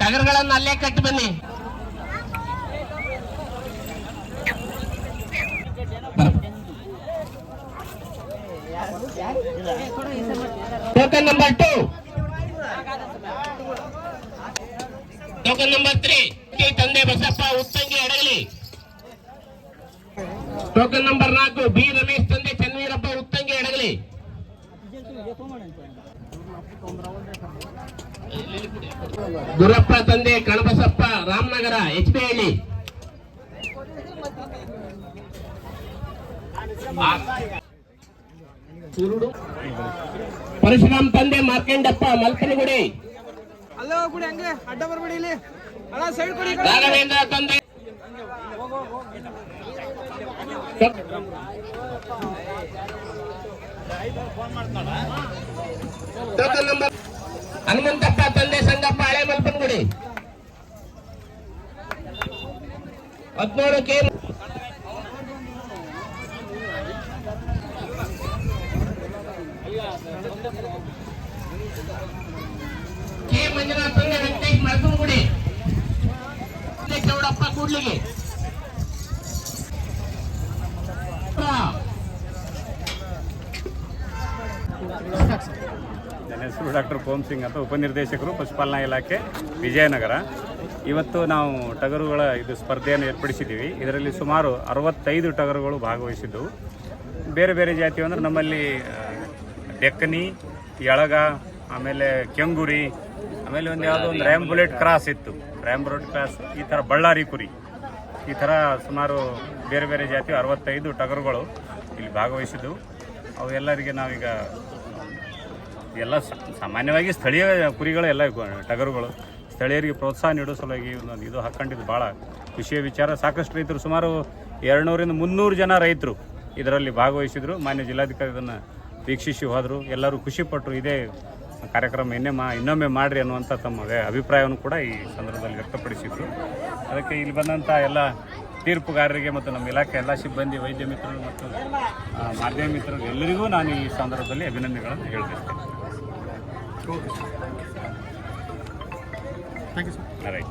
ಟಗರುಗಳನ್ನ ಅಲ್ಲೇ ಕಟ್ಟಿ ಬನ್ನಿ. Token number two token number three ತಂದೆ ಬಸಪ್ಪ ಉತ್ತಂಗಿ ಅಡಗಲಿ. ಟೋಕನ್ ನಂಬರ್ ನಾಲ್ಕು, ಬಿ ರಮೇಶ್ ತಂದೆ ಚನ್ನವೀರಪ್ಪ ಉತ್ತಂಗಿ ಅಡಗಲಿ ಗುರಪ್ಪ ತಂದೆ ಕಣಬಸಪ್ಪ ರಾಮನಗರ ಎಚ್ ಪಿ ಹಳ್ಳಿ ಪರಶುರಾಮ್ ತಂದೆ ಮಾರ್ಕಂಡಪ್ಪ ಮಲ್ಕನಗುಡಿ ಅಲ್ಲ ಕೊಡಿ ಹಂಗೆ ಅಡ್ಡ ಬರ್ಬೇಡಿ ಇಲ್ಲಿ ಅಣ್ಣ ಸೈಡ್ ಕೊಡಿ ಈ ಕಡೆ. ರಾಘವೇಂದ್ರ ತಂದೆ ಟೋಕನ್ ನಂಬರ್ ಹನುಮಂತಪ್ಪ ತಂದೆ ಸಂಗಪ್ಪ ಹಳೆ ಮಲ್ಪನಗುಡಿ ಹದಿನೇಳು ಕೆ ಕೆ ಮಂಜುನಾಥ್ ವೆಂಕಟೇಶ್ ಮಲ್ಪನಗುಡಿ ಚೌಡಪ್ಪ ಕೂಡ್ಲಿಗೆ. ನನ್ನ ಹೆಸರು ಡಾಕ್ಟರ್ ಪೋಮ್ ಸಿಂಗ್ ಅಂತ ಉಪನಿರ್ದೇಶಕರು, ಪಶುಪಾಲನಾ ಇಲಾಖೆ, ವಿಜಯನಗರ. ಇವತ್ತು ನಾವು ಟಗರುಗಳ ಇದು ಸ್ಪರ್ಧೆಯನ್ನು ಏರ್ಪಡಿಸಿದ್ದೀವಿ. ಇದರಲ್ಲಿ ಸುಮಾರು ಅರವತ್ತೈದು ಟಗರುಗಳು ಭಾಗವಹಿಸಿದ್ದವು. ಬೇರೆ ಬೇರೆ ಜಾತಿ ಅಂದರೆ ನಮ್ಮಲ್ಲಿ ಡೆಕ್ಕನಿ ಎಳಗ ಆಮೇಲೆ ಕೆಂಗುರಿ, ಆಮೇಲೆ ಒಂದು ಯಾವುದೋ ಒಂದು ರ್ಯಾಮ್ ಬುಲೆಟ್ ಕ್ರಾಸ್ ಇತ್ತು. ರ್ಯಾಮ್ ಬುಲೆಟ್ ಕ್ರಾಸ್, ಈ ಥರ ಬಳ್ಳಾರಿ ಕುರಿ. ಈ ಥರ ಸುಮಾರು ಬೇರೆ ಬೇರೆ ಜಾತಿ ಅರವತ್ತೈದು ಟಗರುಗಳು ಇಲ್ಲಿ ಭಾಗವಹಿಸಿದ್ದವು. ಅವು ಎಲ್ಲರಿಗೆ ನಾವೀಗ ಎಲ್ಲ ಸಾಮಾನ್ಯವಾಗಿ ಸ್ಥಳೀಯ ಕುರಿಗಳು ಎಲ್ಲ ಟಗರುಗಳು ಸ್ಥಳೀಯರಿಗೆ ಪ್ರೋತ್ಸಾಹ ನೀಡೋ ಸಲುವಾಗಿ ಒಂದು ಇದು ಹಾಕೊಂಡಿದ್ದು ಭಾಳ ಖುಷಿಯ ವಿಚಾರ. ಸಾಕಷ್ಟು ರೈತರು ಸುಮಾರು ಎರಡುನೂರಿಂದ ಮುನ್ನೂರು ಜನ ರೈತರು ಇದರಲ್ಲಿ ಭಾಗವಹಿಸಿದರು. ಮಾನ್ಯ ಜಿಲ್ಲಾಧಿಕಾರಿ ಇದನ್ನು ವೀಕ್ಷಿಸಿ ಹೋದರು. ಎಲ್ಲರೂ ಖುಷಿಪಟ್ಟರು ಇದೇ ಕಾರ್ಯಕ್ರಮ ಇನ್ನೇ ಮಾ ಇನ್ನೊಮ್ಮೆ ಮಾಡಿರಿ ಅನ್ನುವಂಥ ತಮ್ಮ ಅಭಿಪ್ರಾಯವನ್ನು ಕೂಡ ಈ ಸಂದರ್ಭದಲ್ಲಿ ವ್ಯಕ್ತಪಡಿಸಿದರು. ಅದಕ್ಕೆ ಇಲ್ಲಿ ಬಂದಂಥ ಎಲ್ಲ ತೀರ್ಪುಗಾರರಿಗೆ ಮತ್ತು ನಮ್ಮ ಇಲಾಖೆ ಎಲ್ಲ ಸಿಬ್ಬಂದಿ, ವೈದ್ಯ ಮಿತ್ರರು ಮತ್ತು ಮಾಧ್ಯಮ ಮಿತ್ರರು ಎಲ್ಲರಿಗೂ ನಾನು ಈ ಸಂದರ್ಭದಲ್ಲಿ ಅಭಿನಂದನೆಗಳನ್ನು ಹೇಳಬೇಕು Thank you, sir. All right.